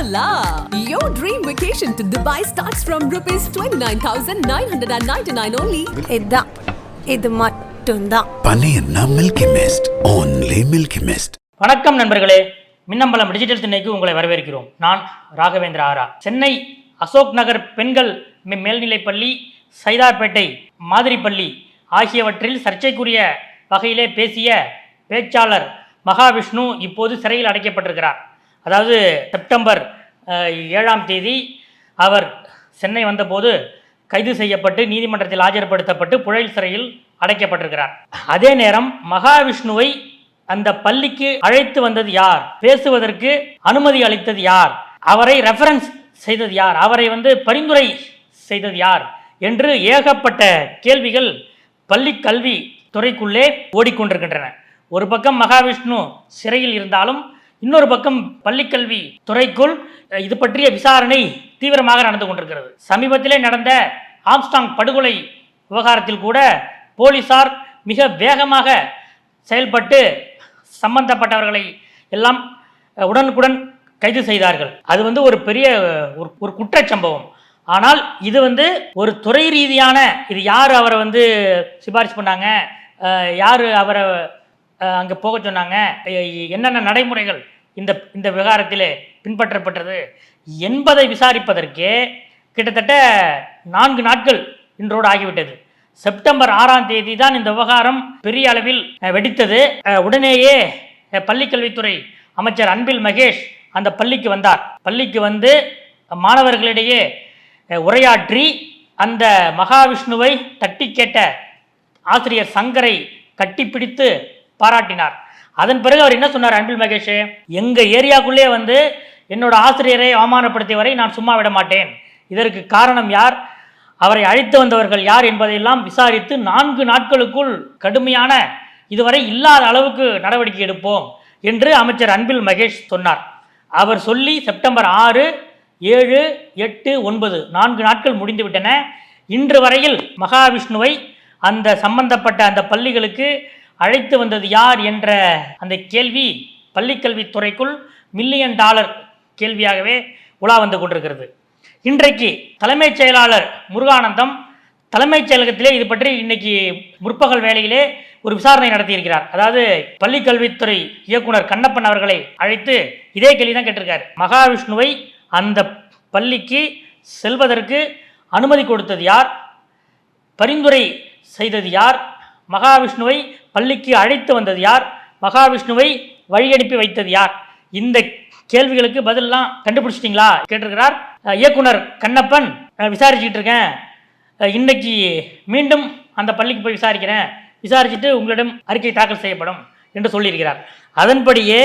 la! Your dream vacation to Dubai starts from rupees 29,999 only. இதுதான். இது மட்டும்தான். பன்னீர்னா Milky Mist only Milky Mist வணக்கம் நண்பர்களே. மின்னம்பலம் டிஜிட்டல் திண்ணைக்கு உங்களை வரவேற்கிறோம். நான் ராகவேந்திர ஆரா. சென்னை அசோக் நகர் பெண்கள் மே- மேல்நிலைப்பள்ளி சைதாப்பேட்டை மாதிரி பள்ளி ஆகியவற்றில் சர்ச்சைக்குரிய வகையிலே பேசிய பேச்சாளர் மகாவிஷ்ணு இப்போது சிறையில் அடைக்கப்பட்டிருக்கிறார். அதாவது செப்டம்பர் ஏழாம் தேதி அவர் சென்னை வந்தபோது கைது செய்யப்பட்டு நீதிமன்றத்தில் ஆஜர்படுத்தப்பட்டு புழல் சிறையில் அடைக்கப்பட்டிருக்கிறார். அதே நேரம் மகாவிஷ்ணுவை அந்த பள்ளிக்கு அழைத்து வந்தது யார்? பேசுவதற்கு அனுமதி அளித்தது யார்? அவரை ரெஃபரன்ஸ் செய்தது யார்? அவரை வந்து பரிந்துரை செய்தது யார்? என்று ஏகப்பட்ட கேள்விகள் பள்ளி கல்வி துறைக்குள்ளே ஓடிக்கொண்டிருக்கின்றன. ஒரு பக்கம் மகாவிஷ்ணு சிறையில் இருந்தாலும் இன்னொரு பக்கம் பள்ளிக்கல்வி துறைக்குள் இது பற்றிய விசாரணை தீவிரமாக நடந்து கொண்டிருக்கிறது. சமீபத்திலே நடந்த ஆம்ஸ்டாங் படுகொலை விவகாரத்தில் கூட போலீசார் மிக வேகமாக செயல்பட்டு சம்பந்தப்பட்டவர்களை எல்லாம் உடனுக்குடன் கைது செய்தார்கள். அது வந்து ஒரு பெரிய ஒரு ஒரு குற்றச்சம்பவம். ஆனால் இது வந்து ஒரு துறை ரீதியான இது யார் அவரை வந்து சிபாரிசு பண்ணாங்க? யார் அவரை அங்கே போக சொன்னாங்க. என்னென்ன நடைமுறைகள் இந்த இந்த விவகாரத்திலே பின்பற்றப்பட்டது என்பதை விசாரிப்பதற்கே கிட்டத்தட்ட நான்கு நாட்கள் இன்றோடு ஆகிவிட்டது. செப்டம்பர் ஆறாம் தேதி தான் இந்த விவகாரம் பெரிய அளவில் வெடித்தது. உடனேயே பள்ளிக்கல்வித்துறை அமைச்சர் அன்பில் மகேஷ் அந்த பள்ளிக்கு வந்தார். பள்ளிக்கு வந்து மாணவர்களிடையே உரையாற்றி அந்த மகாவிஷ்ணுவை தட்டி கேட்ட ஆசிரியர் சங்கரை கட்டிப்பிடித்து பாராட்டினார். அதன் பிறகு அவர் என்ன சொன்னார் அன்பில் மகேஷ்? எங்க ஏரியாக்குள்ளே வந்து என்னோட ஆசிரியரை அவமானப்படுத்திய வரை நான் சும்மா விட மாட்டேன். இதற்கு காரணம் யார்? அவரை அழைத்து வந்தவர்கள் யார் என்பதையெல்லாம் விசாரித்து நான்கு நாட்களுக்குள் கடுமையான இதுவரை இல்லாத அளவுக்கு நடவடிக்கை எடுப்போம் என்று அமைச்சர் அன்பில் மகேஷ் சொன்னார். அவர் சொல்லி செப்டம்பர் ஆறு ஏழு எட்டு ஒன்பது நான்கு நாட்கள் முடிந்துவிட்டன இன்று வரையில் மகாவிஷ்ணுவை அந்த சம்பந்தப்பட்ட அந்த பள்ளிகளுக்கு அழைத்து வந்தது யார் என்ற அந்த கேள்வி பள்ளிக்கல்வித்துறைக்குள் மில்லியன் டாலர் கேள்வியாகவே உலா வந்து கொண்டிருக்கிறது. இன்றைக்கு தலைமைச் செயலாளர் முருகானந்தம் தலைமைச் செயலகத்திலே இது பற்றி இன்னைக்கு முற்பகல் வேளையிலே ஒரு விசாரணை நடத்தியிருக்கிறார். அதாவது பள்ளிக்கல்வித்துறை இயக்குனர் கண்ணப்பன் அவர்களை அழைத்து இதே கேள்வி தான் கேட்டிருக்காரு. மகாவிஷ்ணுவை அந்த பள்ளிக்கு செல்வதற்கு அனுமதி கொடுத்தது யார்? பரிந்துரை செய்தது யார்? மகாவிஷ்ணுவை பள்ளிக்கு அழைத்து வந்தது யார்? மகாவிஷ்ணுவை வழியனுப்பி வைத்தது யார்? இந்த கேள்விகளுக்கு பதிலெலாம் கண்டுபிடிச்சிட்டிங்களா? கேட்டிருக்கிறார் இயக்குனர் கண்ணப்பன். விசாரிச்சுக்கிட்டு இருக்கேன். இன்னைக்கு மீண்டும் அந்த பள்ளிக்கு போய் விசாரிக்கிறேன். விசாரிச்சுட்டு உங்களிடம் அறிக்கை தாக்கல் செய்யப்படும் என்று சொல்லியிருக்கிறார். அதன்படியே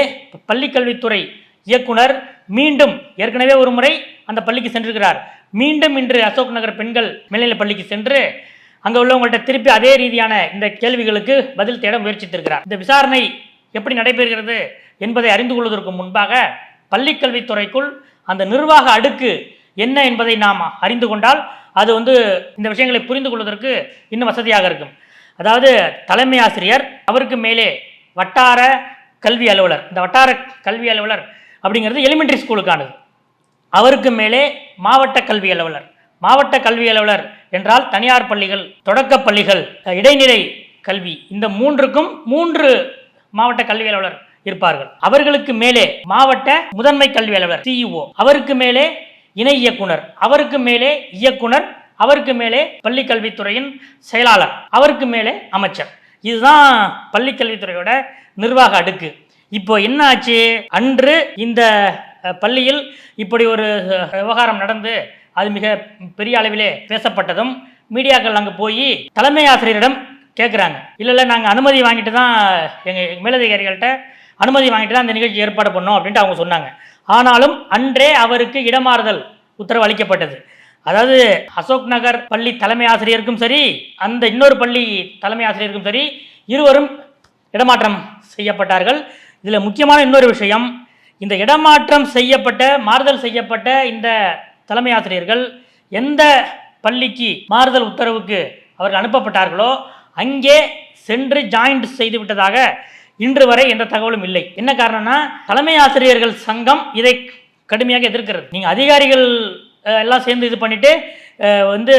பள்ளிக்கல்வித்துறை இயக்குனர் மீண்டும் ஏற்கனவே ஒரு முறை அந்த பள்ளிக்கு சென்றிருக்கிறார். மீண்டும் இன்று அசோக் நகர் பெண்கள் மேல்நிலைப் பள்ளிக்கு சென்று அங்கே உள்ளவங்கள்ட்ட திருப்பி அதே ரீதியான இந்த கேள்விகளுக்கு பதில் தேட முயற்சித்திருக்கிறார். இந்த விசாரணை எப்படி நடைபெறுகிறது என்பதை அறிந்து கொள்வதற்கு முன்பாக பள்ளிக்கல்வித்துறைக்குள் அந்த நிர்வாக அடுக்கு என்ன என்பதை நாம் அறிந்து கொண்டால் அது வந்து இந்த விஷயங்களை புரிந்து கொள்வதற்கு இன்னும் வசதியாக இருக்கும். அதாவது தலைமை ஆசிரியர் அவருக்கு மேலே வட்டார கல்வி அலுவலர். இந்த வட்டார கல்வி அலுவலர் அப்படிங்கிறது எலிமெண்டரி ஸ்கூலுக்கானது அவருக்கு மேலே மாவட்ட கல்வி அலுவலர். மாவட்ட கல்வி அலுவலர் என்றால் தனியார் பள்ளிகள் தொடக்கப் பள்ளிகள் இடைநிலை கல்வி. இந்த மூன்றுக்கும் மூன்று மாவட்ட கல்வி அலுவலர் இருப்பார்கள். அவர்களுக்கு மேலே மாவட்ட முதன்மை கல்வி அலுவலர் சிஇஓ அவருக்கு மேலே இணை இயக்குனர் அவருக்கு மேலே இயக்குனர் அவருக்கு மேலே பள்ளி கல்வித்துறையின் செயலாளர் அவருக்கு மேலே அமைச்சர். இதுதான் பள்ளி கல்வித்துறையோட நிர்வாக அடுக்கு. இப்போ என்ன ஆச்சு? அன்று இந்த பள்ளியில் இப்படி ஒரு விவகாரம் நடந்து அது மிக பெரிய அளவிலே பேசப்பட்டதும் மீடியாக்கள் அங்கே போய் தலைமை ஆசிரியரிடம் கேட்குறாங்க இல்லை இல்லை நாங்கள் அனுமதி வாங்கிட்டு தான் எங்கள் மேலதிகாரிகள்கிட்ட அனுமதி வாங்கிட்டு தான் இந்த நிகழ்ச்சி ஏற்பாடு பண்ணோம் அப்படின்ட்டு அவங்க சொன்னாங்க. ஆனாலும் அன்றே அவருக்கு இடமாறுதல் உத்தரவு அளிக்கப்பட்டது. அதாவது அசோக் நகர் பள்ளி தலைமை ஆசிரியருக்கும் சரி அந்த இன்னொரு பள்ளி தலைமை ஆசிரியருக்கும் சரி இருவரும் இடமாற்றம் செய்யப்பட்டார்கள். இதில் முக்கியமான இன்னொரு விஷயம் இந்த இடமாற்றம் செய்யப்பட்ட மாறுதல் செய்யப்பட்ட இந்த தலைமை ஆசிரியர்கள் எந்த பள்ளிக்கு மாறுதல் உத்தரவுக்கு அவர்கள் அனுப்பப்பட்டார்களோ அங்கே சென்று ஜாயின்ட் செய்து விட்டதாக இன்று வரை எந்த தகவலும் இல்லை. என்ன காரணம்னா தலைமை ஆசிரியர்கள் சங்கம் இதை கடுமையாக எதிர்க்கிறது. நீங்கள் அதிகாரிகள் எல்லாம் சேர்ந்து இது பண்ணிட்டு வந்து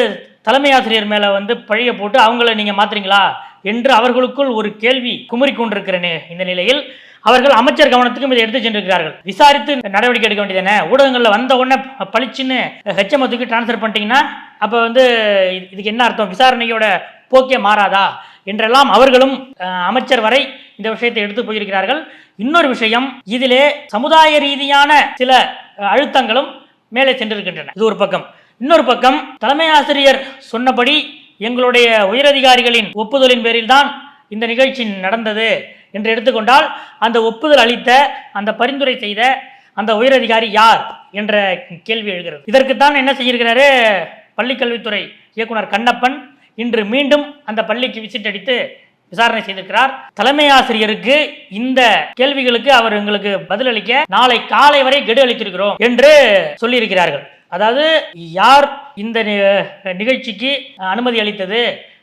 தலைமை ஆசிரியர் மேலே வந்து பழிய போட்டு அவங்கள நீங்கள் மாற்றுறீங்களா என்று அவர்களுக்குள் ஒரு கேள்வி குமரி கொண்டிருக்கிற இந்த நிலையில் அவர்கள் அமைச்சர் கவனத்துக்கும் இதை எடுத்து சென்றிருக்கிறார்கள். விசாரித்து நடவடிக்கை எடுக்க வேண்டியதானே ஊடகங்களில் வந்த உடனே பளிச்சுன்னு ஹெச்எம்எத்துக்கு ட்ரான்ஸ்ஃபர் பண்ணிட்டீங்கன்னா அப்போ வந்து இது- இதுக்கு என்ன அர்த்தம்? விசாரணையோட போக்கே மாறாதா? என்றெல்லாம் அவர்களும் அமைச்சர் வரை இந்த விஷயத்தை எடுத்து போயிருக்கிறார்கள். இன்னொரு விஷயம் இதிலே சமுதாய ரீதியான சில அழுத்தங்களும் மேலே சென்றிருக்கின்றன. இது ஒரு பக்கம். இன்னொரு பக்கம் தலைமை ஆசிரியர் சொன்னபடி எங்களுடைய உயரதிகாரிகளின் ஒப்புதலின் பேரில் தான் இந்த நிகழ்ச்சி நடந்தது என்று எடுத்துக்கொண்டால் அந்த ஒப்புதல் அளித்த அந்த பரிந்துரை செய்த அந்த உயரதிகாரி யார் என்ற கேள்வி எழுகிறது. இதற்குத்தான் என்ன செய்திருக்கிறாரு? பள்ளிக்கல்வித்துறை இயக்குனர் கண்ணப்பன் இன்று மீண்டும் அந்த பள்ளிக்கு விசிட் அடித்து விசாரணை செய்திருக்கிறார். தலைமை ஆசிரியருக்கு இந்த கேள்விகளுக்கு அவர் எங்களுக்கு பதிலளிக்க நாளை காலை வரை கெடு அளித்திருக்கிறோம் என்று சொல்லியிருக்கிறார்கள். அதாவது யார் இந்த நிகழ்ச்சிக்கு அனுமதி அளித்தது?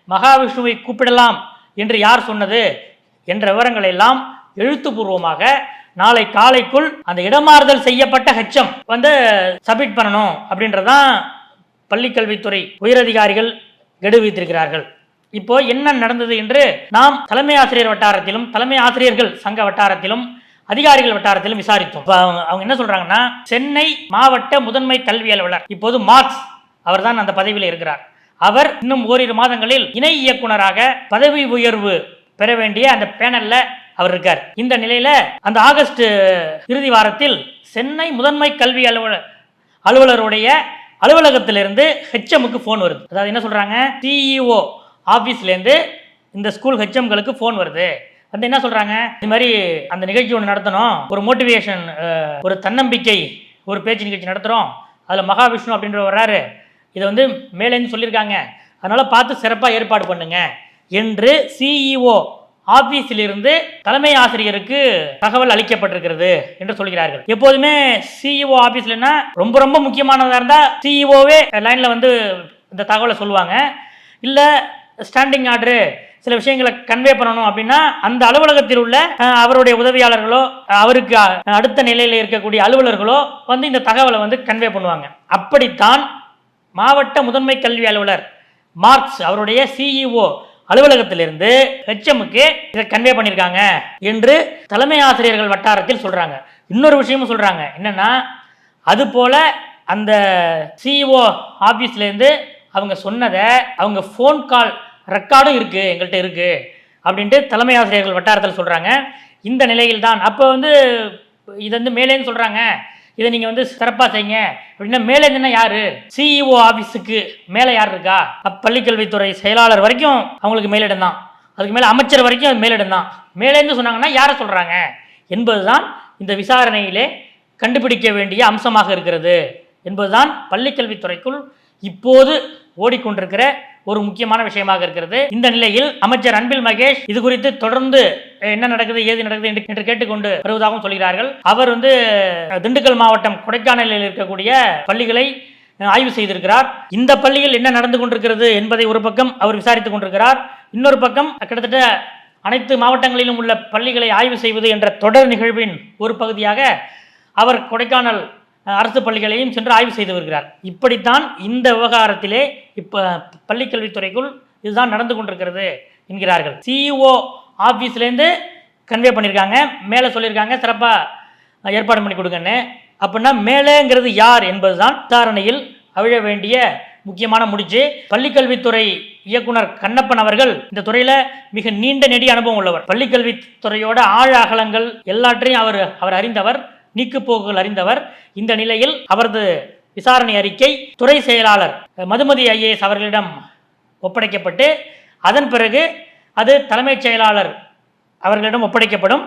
மகாவிஷ்ணுவை கூப்பிடலாம் என்று யார் சொன்னது? என்ற விவரங்களை எல்லாம் எழுத்துப்பூர்வமாக நாளை காலைக்குள் அந்த இடமாறுதல் செய்யப்பட்ட ஹெச்எம் வந்து சப்மிட் பண்ணணும் அப்படின்றதான் பள்ளிக்கல்வித்துறை உயரதிகாரிகள் கெடு வைத்திருக்கிறார்கள் இப்போ என்ன நடந்தது என்று நாம் தலைமை ஆசிரியர் வட்டாரத்திலும் தலைமை ஆசிரியர்கள் சங்க வட்டாரத்திலும் அதிகாரிகள் வட்டாரத்திலும் விசாரித்தோம். அவங்க அவங்க என்ன சொல்றாங்கன்னா சென்னை மாவட்ட முதன்மை கல்வி அலுவலர் இப்போது மார்க்ஸ் அவர் தான் அந்த பதவியில் இருக்கிறார். அவர் இன்னும் ஓரிரு மாதங்களில் இணை இயக்குனராக பதவி உயர்வு பெற வேண்டிய அந்த பேனல்ல அவர் இருக்கார். இந்த நிலையில அந்த ஆகஸ்ட் இறுதி வாரத்தில் சென்னை முதன்மை கல்வி அலுவலர் அலுவலருடைய அலுவலகத்திலிருந்து ஹெச்எம்முக்கு ஃபோன் வருது. அதாவது என்ன சொல்றாங்க? சிஇஓ ஆஃபீஸ்லேருந்து இந்த ஸ்கூல் ஹெச்எம்களுக்கு ஃபோன் வருது. வந்து என்ன சொல்றாங்க? இது மாதிரி அந்த நிகழ்ச்சி ஒன்று நடத்தணும். ஒரு மோட்டிவேஷன் ஒரு தன்னம்பிக்கை ஒரு பேச்சு நிகழ்ச்சி நடத்துகிறோம் அதில் மகாவிஷ்ணு அப்படின்ற வர்றாரு. இதை வந்து மேலேன்னு சொல்லியிருக்காங்க. அதனால் பார்த்து சிறப்பாக ஏற்பாடு பண்ணுங்க என்று சிஇஓ ஆஃபீஸிலிருந்து தலைமை ஆசிரியருக்கு தகவல் அளிக்கப்பட்டிருக்கிறது என்று சொல்கிறார்கள். எப்போதுமே சிஇஓ ஆஃபீஸ்லன்னா ரொம்ப ரொம்ப முக்கியமானதாக இருந்தால் சிஇஓவே லைனில் வந்து இந்த தகவலை சொல்லுவாங்க. இல்லை ஸ்டாண்டிங் ஆர்டரு சில விஷயங்களை கன்வே பண்ணணும் அப்படின்னா அந்த அலுவலகத்தில் உள்ள அவருடைய உதவியாளர்களோ அவருக்கு அடுத்த நிலையில் இருக்கக்கூடிய அலுவலர்களோ வந்து இந்த தகவலை வந்து கன்வே பண்ணுவாங்க. அப்படித்தான் மாவட்ட முதன்மை கல்வி அலுவலர் மார்க்ஸ் அவருடைய சிஇஓ அலுவலகத்திலிருந்து ஹெச்எம்முக்கு இதை கன்வே பண்ணியிருக்காங்க என்று தலைமை ஆசிரியர்கள் வட்டாரத்தில் சொல்கிறாங்க இன்னொரு விஷயமும் சொல்கிறாங்க என்னென்னா அதுபோல் அந்த சிஇஓ ஆஃபீஸ்லேருந்து அவங்க சொன்னதை அவங்க ஃபோன் கால் ரெக்கார்டும் இருக்குது எங்கள்கிட்ட இருக்குது அப்படின்ட்டு தலைமை ஆசிரியர்கள் வட்டாரத்தில் சொல்கிறாங்க இந்த நிலையில் தான் அப்போ வந்து இது வந்து மேலேன்னு சொல்கிறாங்க இதை நீங்கள் வந்து சிறப்பாக செய்யுங்க. அப்படின்னா மேலே என்ன யாரு? சிஇஓ ஆஃபீஸுக்கு மேலே யார் இருக்கா? அப்ப பள்ளிக்கல்வித்துறை செயலாளர் வரைக்கும் அவங்களுக்கு மேலிடம் தான் அதுக்கு மேலே அமைச்சர் வரைக்கும் அது மேலிடம் தான் மேலேருந்து சொன்னாங்கன்னா யாரை சொல்கிறாங்க என்பதுதான் இந்த விசாரணையிலே கண்டுபிடிக்க வேண்டிய அம்சமாக இருக்கிறது. என்பதுதான் பள்ளிக்கல்வித்துறைக்குள் இப்போது ஓடிக்கொண்டிருக்கிற ஒரு முக்கியமான விஷயமாக இருக்கிறது. இந்த நிலையில் அமைச்சர் அன்பில் மகேஷ் இது குறித்து தொடர்ந்து என்ன நடக்குது ஏது நடக்குது என்று- என்று கேட்டுக்கொண்டு வருவதாகவும் சொல்கிறார்கள். அவர் வந்து திண்டுக்கல் மாவட்டம் கொடைக்கானலில் இருக்கக்கூடிய பள்ளிகளை ஆய்வு செய்திருக்கிறார். இந்த பள்ளியில் என்ன நடந்து கொண்டிருக்கிறது என்பதை ஒரு பக்கம் அவர் விசாரித்துக் கொண்டிருக்கிறார். இன்னொரு பக்கம் கிட்டத்தட்ட அனைத்து மாவட்டங்களிலும் உள்ள பள்ளிகளை ஆய்வு செய்வது என்ற தொடர் நிகழ்வின் ஒரு பகுதியாக அவர் கொடைக்கானல் அரசு பள்ளிகளையும் சென்று ஆய்வு செய்து வருகிறார். இப்படித்தான் இந்த விவகாரத்திலே இப்போ பள்ளிக்கல்வித்துறைக்குள் இதுதான் நடந்து கொண்டிருக்கிறது என்கிறார்கள். சிஇஓ ஆஃபீஸ்லேருந்து கன்வே பண்ணியிருக்காங்க மேலே சொல்லியிருக்காங்க சிறப்பாக ஏற்பாடு பண்ணி கொடுங்கன்னு. அப்படின்னா மேலேங்கிறது யார் என்பதுதான் விசாரணையில் அவிழ வேண்டிய முக்கியமான முடிச்சு. பள்ளிக்கல்வித்துறை இயக்குனர் கண்ணப்பன் அவர்கள் இந்த துறையில் மிக நீண்ட நெடிய அனுபவம் உள்ளவர். பள்ளிக்கல்வித்துறையோட ஆழ அகலங்கள் எல்லாற்றையும் அவர் அவர் அறிந்தவர். நீக்குப்போக்குகள் அறிந்தவர். இந்த நிலையில் அவரது விசாரணை அறிக்கை துறை செயலாளர் மதுமதி ஐஏஎஸ் அவர்களிடம் ஒப்படைக்கப்பட்டு அதன் பிறகு அது தலைமைச் செயலாளர் அவர்களிடம் ஒப்படைக்கப்படும்.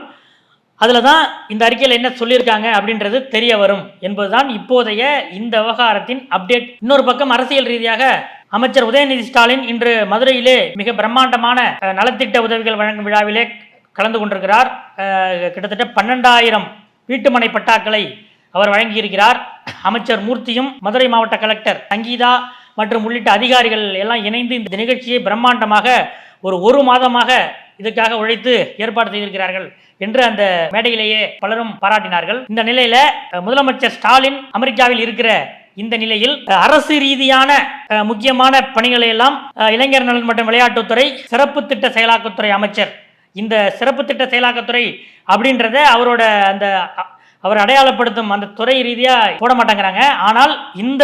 அதில் தான் இந்த அறிக்கையில் என்ன சொல்லியிருக்காங்க அப்படின்றது தெரிய வரும் என்பதுதான் இப்போதைய இந்த விவகாரத்தின் அப்டேட். இன்னொரு பக்கம் அரசியல் ரீதியாக அமைச்சர் உதயநிதி ஸ்டாலின் இன்று மதுரையிலே மிக பிரம்மாண்டமான நலத்திட்ட உதவிகள் வழங்கும் விழாவிலே கலந்து கொண்டிருக்கிறார். கிட்டத்தட்ட பன்னெண்டாயிரம் வீட்டுமனை பட்டாக்களை அவர் வழங்கியிருக்கிறார். அமைச்சர் மூர்த்தியும் மதுரை மாவட்ட கலெக்டர் சங்கீதா மற்றும் உள்ளிட்ட அதிகாரிகள் எல்லாம் இணைந்து இந்த நிகழ்ச்சியை பிரம்மாண்டமாக ஒரு ஒரு மாதமாக இதுக்காக உழைத்து ஏற்பாடு செய்திருக்கிறார்கள் என்று அந்த மேடையிலேயே பலரும் பாராட்டினார்கள். இந்த நிலையில முதலமைச்சர் ஸ்டாலின் அமெரிக்காவில் இருக்கிற இந்த நிலையில் அரசு ரீதியான முக்கியமான பணிகளை எல்லாம் இளைஞர் நலன் மற்றும் விளையாட்டுத்துறை சிறப்பு திட்ட செயலாக்கத்துறை அமைச்சர் இந்த சிறப்பு திட்ட செயலாக்கத்துறை அப்படின்றத அவரோட அந்த அவர் அடையாளப்படுத்தும் அந்த துறை ரீதியாக போட மாட்டேங்கிறாங்க. ஆனால் இந்த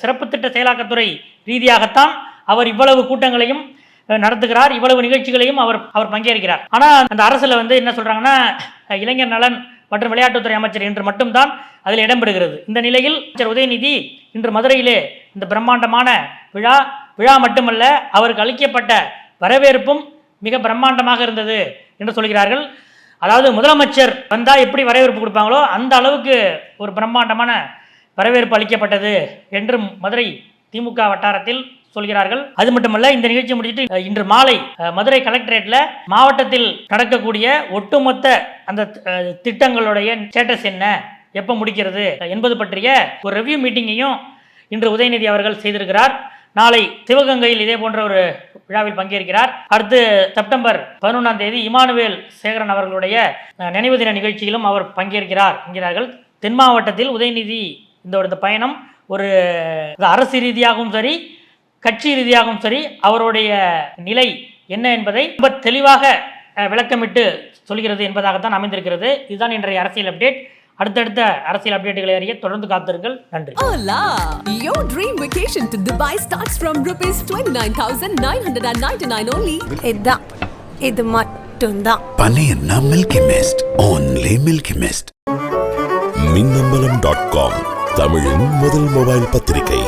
சிறப்பு திட்ட செயலாக்கத்துறை ரீதியாகத்தான் அவர் இவ்வளவு கூட்டங்களையும் நடத்துகிறார். இவ்வளவு நிகழ்ச்சிகளையும் அவர் அவர் பங்கேற்கிறார். ஆனால் அந்த அரசில் வந்து என்ன சொல்கிறாங்கன்னா இளைஞர் நலன் மற்றும் விளையாட்டுத்துறை அமைச்சர் என்று மட்டும்தான் அதில் இடம்பெறுகிறது. இந்த நிலையில் அமைச்சர் உதயநிதி இன்று மதுரையிலே இந்த பிரம்மாண்டமான விழா விழா மட்டுமல்ல அவருக்கு அளிக்கப்பட்ட வரவேற்பும் மிக பிரம்மாண்டமாக இருந்தது என்று சொல்கிறார்கள். அதாவது முதலமைச்சர் வந்தால் எப்படி வரவேற்பு கொடுப்பாங்களோ அந்த அளவுக்கு ஒரு பிரம்மாண்டமான வரவேற்பு அளிக்கப்பட்டது என்று மதுரை திமுக வட்டாரத்தில் சொல்கிறார்கள். அது மட்டுமல்ல இந்த நிகழ்ச்சி முடிச்சுட்டு இன்று மாலை மதுரை கலெக்டரேட்ல மாவட்டத்தில் நடக்கக்கூடிய ஒட்டுமொத்த அந்த திட்டங்களுடைய ஸ்டேட்டஸ் என்ன எப்போ முடிக்கிறது என்பது பற்றிய ஒரு ரிவ்யூ மீட்டிங்கையும் இன்று உதயநிதி அவர்கள் செய்திருக்கிறார். நாளை சிவகங்கையில் இதே போன்ற ஒரு விழாவில் பங்கேற்கிறார். அடுத்து செப்டம்பர் பதினொன்றாம் தேதி இமானுவேல் சேகரன் அவர்களுடைய நினைவு தின நிகழ்ச்சியிலும் அவர் பங்கேற்கிறார் என்கிறார்கள். தென் மாவட்டத்தில் உதயநிதி இந்த ஒரு இந்த பயணம் ஒரு அரசு ரீதியாகவும் சரி கட்சி ரீதியாகவும் சரி அவருடைய நிலை என்ன என்பதை ரொம்ப தெளிவாக விளக்கமிட்டு சொல்கிறது என்பதாகத்தான் அமைந்திருக்கிறது. இதுதான் இன்றைய அரசியல் அப்டேட். அடுத்தடுத்த அரசியல் அப்டேட்டுகளை அறிய தொடர்ந்து காத்திருங்கள் நன்றி! Your dream vacation to Dubai starts from rupees 29,999 only. இதுதான் இது மட்டும்தான் Paneerna Milky Mist. Only Milky Mist. Minnambalam dot com தமிழின் முதல் மொபைல் பத்திரிகை